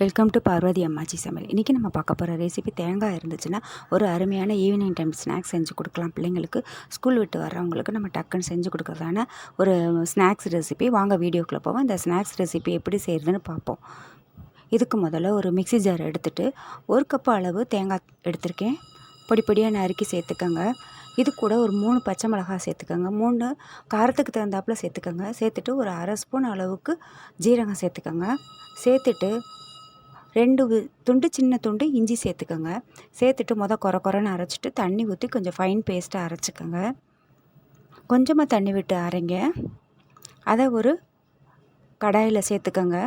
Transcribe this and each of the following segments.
Welcome to Parvati அம்மாச்சி சமையல் இன்றைக்கி நம்ம பார்க்க போகிற ரெசிபி தேங்காய் இருந்துச்சுன்னா ஒரு அருமையான ஈவினிங் டைம் ஸ்நாக்ஸ் செஞ்சு கொடுக்கலாம். பிள்ளைங்களுக்கு ஸ்கூல் விட்டு வர்றவங்களுக்கு நம்ம டக்குன்னு செஞ்சு கொடுக்குறதான ஒரு ஸ்நாக்ஸ் ரெசிபி வாங்க வீடியோக்குள்ளே போவோம். இந்த ஸ்நாக்ஸ் ரெசிபி எப்படி செய்கிறதுன்னு பார்ப்போம். இதுக்கு முதல்ல ஒரு மிக்ஸி ஜார் எடுத்துகிட்டு ஒரு கப்பு அளவு தேங்காய் எடுத்திருக்கேன். பொடி பொடியாக நறுக்கி சேர்த்துக்கோங்க. இது கூட ஒரு மூணு பச்சை மிளகாய் சேர்த்துக்கோங்க. மூணு காரத்துக்கு தகுந்தாப்புல சேர்த்துக்கோங்க. சேர்த்துட்டு ஒரு அரை ஸ்பூன் அளவுக்கு ஜீரகம் சேர்த்துக்கோங்க. சேர்த்துட்டு ரெண்டு துண்டு சின்ன துண்டு இஞ்சி சேர்த்துக்கோங்க. சேர்த்துட்டு மொதல் குறை குறைன்னு அரைச்சிட்டு தண்ணி ஊற்றி கொஞ்சம் ஃபைன் பேஸ்ட்டாக அரைச்சிக்கோங்க. கொஞ்சமாக தண்ணி விட்டு அரைங்க. அதை ஒரு கடாயில் சேர்த்துக்கோங்க.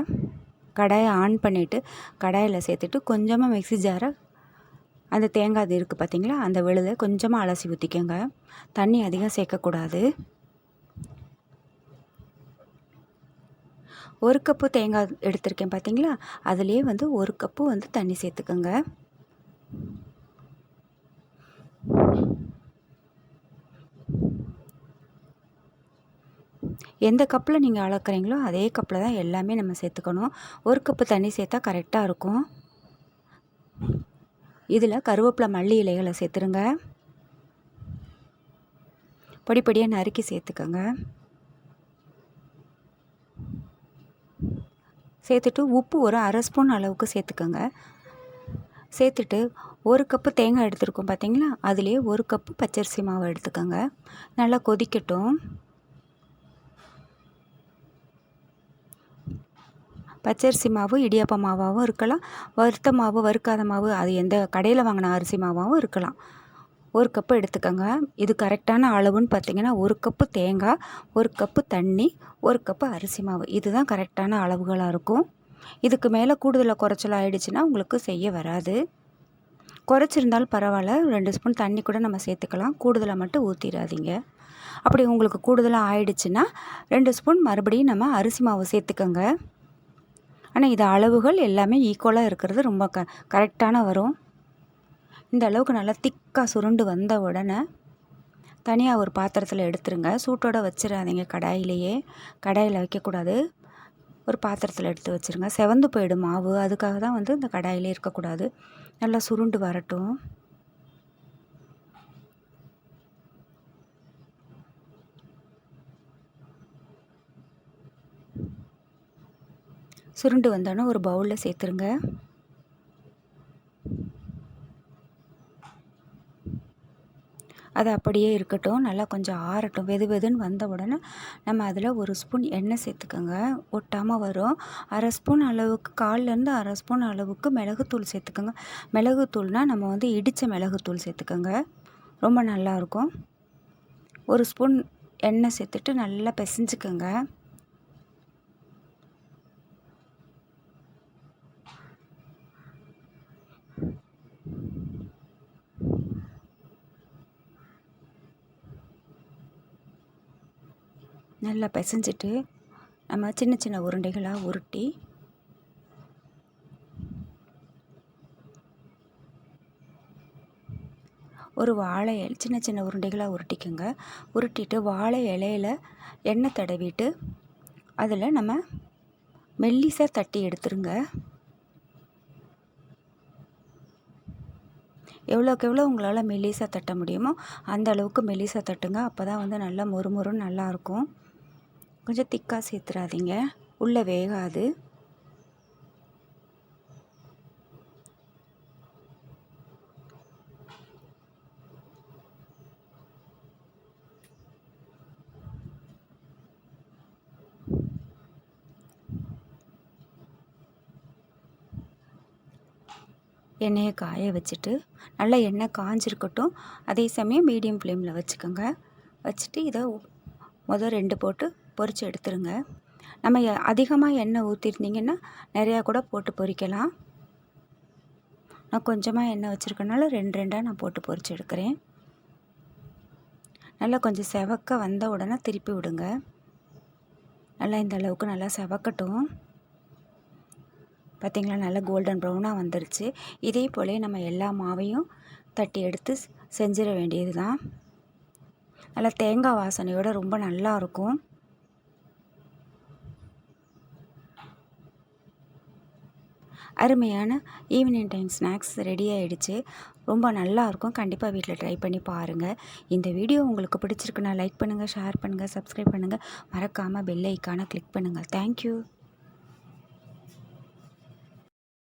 கடாயை ஆன் பண்ணிவிட்டு கடாயில் சேர்த்துட்டு கொஞ்சமாக மிக்ஸி ஜாரை அந்த தேங்காய் இது இருக்குது பார்த்தீங்களா அந்த விழுதை கொஞ்சமாக அலசி ஊற்றிக்கோங்க தண்ணி அதிகம் சேர்க்கக்கூடாது. ஒரு கப்பு தேங்காய் எடுத்திருக்கேன் பார்த்தீங்களா அதுலேயே வந்து ஒரு கப்பு வந்து தண்ணி சேர்த்துக்கோங்க. எந்த கப்பில் நீங்கள் அளக்குறீங்களோ அதே கப்பில் தான் எல்லாமே நம்ம சேர்த்துக்கணும். ஒரு கப்பு தண்ணி சேர்த்தா கரெக்டாக இருக்கும். இதில் கருவேப்பிலை மல்லி இலைகளை சேர்த்துருங்க. பொடி பொடியாக நறுக்கி சேர்த்துக்கோங்க. சேர்த்துட்டு உப்பு ஒரு அரை ஸ்பூன் அளவுக்கு சேர்த்துக்கோங்க. சேர்த்துட்டு ஒரு கப்பு தேங்காய் எடுத்துருக்கோம் பார்த்தீங்களா அதுலேயே ஒரு கப்பு பச்சரிசி மாவு எடுத்துக்கோங்க. நல்லா கொதிக்கட்டும். பச்சரிசி மாவு இடியாப்ப மாவாகவும் இருக்கலாம். வறுத்த மாவு வறுக்காத மாவு அது எந்த கடையில் வாங்கின அரிசி மாவாகவும் இருக்கலாம். ஒரு கப்பு எடுத்துக்கோங்க. இது கரெக்டான அளவுன்னு பார்த்தீங்கன்னா ஒரு கப்பு தேங்காய் ஒரு கப்பு தண்ணி ஒரு கப்பு அரிசி மாவு. இதுதான் கரெக்டான அளவுகளாக இருக்கும். இதுக்கு மேலே கூடுதலாக குறைச்சல் ஆகிடுச்சின்னா உங்களுக்கு செய்ய வராது. குறைச்சிருந்தாலும் பரவாயில்ல. ரெண்டு ஸ்பூன் தண்ணி கூட நம்ம சேர்த்துக்கலாம். கூடுதலாக மட்டும் ஊற்றிடாதீங்க அப்படி உங்களுக்கு கூடுதலாக ஆயிடுச்சுன்னா ரெண்டு ஸ்பூன் மறுபடியும் நம்ம அரிசி மாவு சேர்த்துக்கோங்க. ஆனால் இது அளவுகள் எல்லாமே ஈக்குவலாக இருக்கிறது ரொம்ப க கரெக்டான வரும். இந்த அளவுக்கு நல்லா திக்காக சுருண்டு வந்த உடனே தனியாக ஒரு பாத்திரத்தில் எடுத்துருங்க. சூட்டோட வச்சிடாதீங்க கடாயிலேயே. கடாயில் வைக்கக்கூடாது. ஒரு பாத்திரத்தில் எடுத்து வச்சுருங்க. செவந்து போயிடும் மாவு. அதுக்காக தான் வந்து இந்த கடாயிலே இருக்கக்கூடாது. நல்லா சுருண்டு வரட்டும். சுருண்டு வந்தோன்னே ஒரு பவுலில் சேர்த்துருங்க. அது அப்படியே இருக்கட்டும். நல்லா கொஞ்சம் ஆறட்டும். வெது வெதுன்னு வந்த உடனே நம்ம அதில் ஒரு ஸ்பூன் எண்ணெய் சேர்த்துக்கோங்க. ஒட்டாமல் வரும். அரை ஸ்பூன் அளவுக்கு கால்லேருந்து அரை ஸ்பூன் அளவுக்கு மிளகுத்தூள் சேர்த்துக்கோங்க. மிளகுத்தூள்னால் நம்ம வந்து இடித்த மிளகுத்தூள் சேர்த்துக்கோங்க. ரொம்ப நல்லாயிருக்கும் ஒரு ஸ்பூன் எண்ணெய் சேர்த்துட்டு நல்லா பிசைஞ்சுக்கோங்க. நல்லா பிசைஞ்சிட்டு நம்ம சின்ன சின்ன உருண்டைகளாக உருட்டி ஒரு வாழை இலை சின்ன சின்ன உருண்டைகளாக உருட்டிக்கோங்க. உருட்டிட்டு வாழை இலையில எண்ணெய் தடவிட்டு அதில் நம்ம மெல்லிசாக தட்டி எடுத்துருங்க. எவ்வளோக்கு எவ்வளோ உங்களால் மெல்லிசாக தட்ட முடியுமோ அந்த அளவுக்கு மெல்லிசாக தட்டுங்க. அப்போ தான் வந்து நல்லா மொறுமொறுன்னு நல்லாயிருக்கும் கொஞ்சம் திக்காக சேர்த்துறாதீங்க. உள்ளே வேகாது. எண்ணெயை காய வச்சுட்டு நல்லா எண்ணெய் காஞ்சிருக்கட்டும். அதே சமயம் மீடியம் ஃப்ளேமில் வச்சுக்கோங்க. வச்சுட்டு இதை மொதல் ரெண்டு போட்டு பொரித்து எடுத்துருங்க. நம்ம எ- அதிகமாக எண்ணெய் ஊற்றிருந்தீங்கன்னா நிறையா கூட போட்டு பொரிக்கலாம். நான் கொஞ்சமாக எண்ணெய் வச்சுருக்கனால ரெண்டு ரெண்டாக நான் போட்டு பொறிச்சு எடுக்கிறேன். நல்லா கொஞ்சம் செவக்க வந்த உடனே திருப்பி விடுங்க. நல்லா இந்த அளவுக்கு நல்லா செவக்கட்டும். பார்த்திங்களா நல்லா கோல்டன் ப்ரௌனாக வந்துருச்சு. இதே போல நம்ம எல்லா மாவையும் தட்டி எடுத்து செஞ்சிட வேண்டியது தான் நல்லா தேங்காய் வாசனையோடு ரொம்ப நல்லா இருக்கும். அருமையான ஈவினிங் டைம் ஸ்நாக்ஸ் ரெடி ஆகிடுச்சு ரொம்ப நல்லா இருக்கும். கண்டிப்பாக வீட்டில் ட்ரை பண்ணி பாருங்கள் இந்த வீடியோ உங்களுக்கு பிடிச்சிருக்குன்னா லைக் பண்ணுங்கள் ஷேர் பண்ணுங்கள் சப்ஸ்கிரைப் பண்ணுங்கள் மறக்காமல் பெல் ஐக்கானை கிளிக் பண்ணுங்கள் தேங்க்யூ